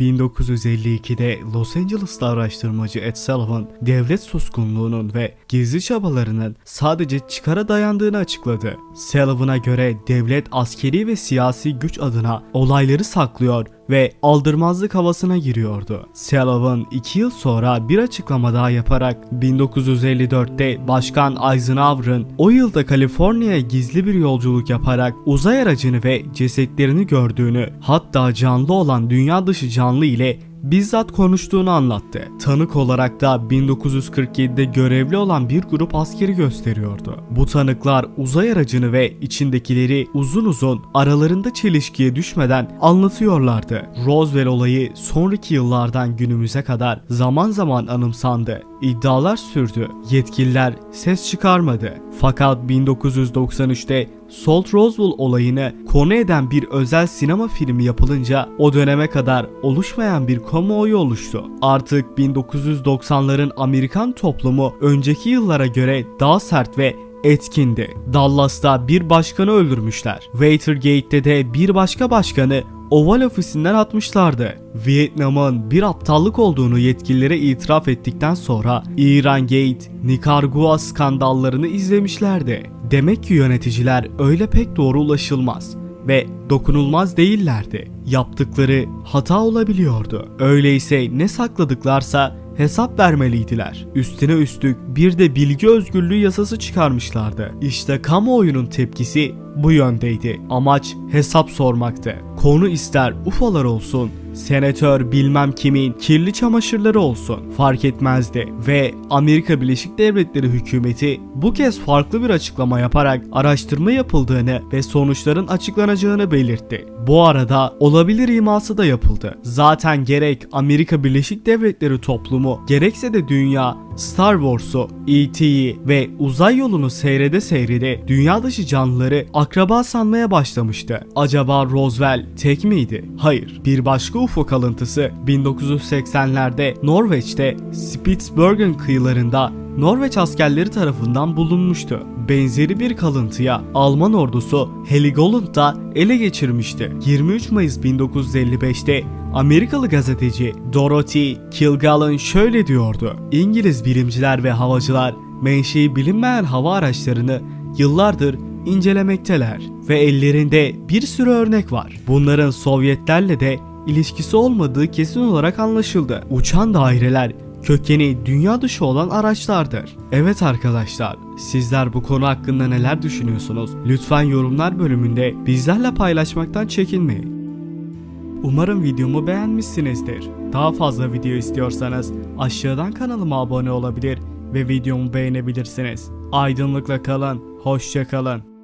1952'de Los Angeles'ta araştırmacı Ed Sullivan, devlet suskunluğunun ve gizli çabalarının sadece çıkara dayandığını açıkladı. Sullivan'a göre devlet askeri ve siyasi güç adına olayları saklıyor ve aldırmazlık havasına giriyordu. Sullivan 2 yıl sonra bir açıklama daha yaparak 1954'te Başkan Eisenhower'ın o yılda Kaliforniya'ya gizli bir yolculuk yaparak uzay aracını ve cesetlerini gördüğünü hatta canlı olan dünya dışı canlı ile bizzat konuştuğunu anlattı. Tanık olarak da 1947'de görevli olan bir grup askeri gösteriyordu. Bu tanıklar uzay aracını ve içindekileri uzun uzun aralarında çelişkiye düşmeden anlatıyorlardı. Roswell olayı sonraki yıllardan günümüze kadar zaman zaman anımsandı. İddialar sürdü. Yetkililer ses çıkarmadı. Fakat 1993'te Salt Roswell olayını konu eden bir özel sinema filmi yapılınca o döneme kadar oluşmayan bir kamuoyu oluştu. Artık 1990'ların Amerikan toplumu önceki yıllara göre daha sert ve etkindi. Dallas'ta bir başkanı öldürmüşler. Watergate'de de bir başka başkanı Oval ofisinden atmışlardı. Vietnam'ın bir aptallık olduğunu yetkililere itiraf ettikten sonra İran Gate, Nikaragua skandallarını izlemişlerdi. Demek ki yöneticiler öyle pek doğru ulaşılmaz ve dokunulmaz değillerdi. Yaptıkları hata olabiliyordu. Öyleyse ne sakladıklarsa hesap vermeliydiler. Üstüne üstlük bir de bilgi özgürlüğü yasası çıkarmışlardı. İşte kamuoyunun tepkisi bu yöndeydi. Amaç hesap sormaktı. Konu ister ufalar olsun, senatör bilmem kimin kirli çamaşırları olsun fark etmezdi ve Amerika Birleşik Devletleri hükümeti bu kez farklı bir açıklama yaparak araştırma yapıldığını ve sonuçların açıklanacağını belirtti. Bu arada olabilir iması da yapıldı. Zaten gerek Amerika Birleşik Devletleri toplumu gerekse de dünya Star Wars'u, E.T.'yi ve uzay yolunu seyrede seyrede dünya dışı canlıları akraba sanmaya başlamıştı. Acaba Roswell tek miydi? Hayır. Bir başka UFO kalıntısı 1980'lerde Norveç'te Spitsbergen kıyılarında Norveç askerleri tarafından bulunmuştu. Benzeri bir kalıntıya Alman ordusu Heligoland da ele geçirmişti. 23 Mayıs 1955'te Amerikalı gazeteci Dorothy Kilgallen şöyle diyordu. İngiliz bilimciler ve havacılar menşei bilinmeyen hava araçlarını yıllardır incelemekteler ve ellerinde bir sürü örnek var. Bunların Sovyetlerle de ilişkisi olmadığı kesin olarak anlaşıldı. Uçan daireler kökeni dünya dışı olan araçlardır. Evet arkadaşlar, sizler bu konu hakkında neler düşünüyorsunuz? Lütfen yorumlar bölümünde bizlerle paylaşmaktan çekinmeyin. Umarım videomu beğenmişsinizdir. Daha fazla video istiyorsanız aşağıdan kanalıma abone olabilir ve videomu beğenebilirsiniz. Aydınlıkla kalın, hoşça kalın.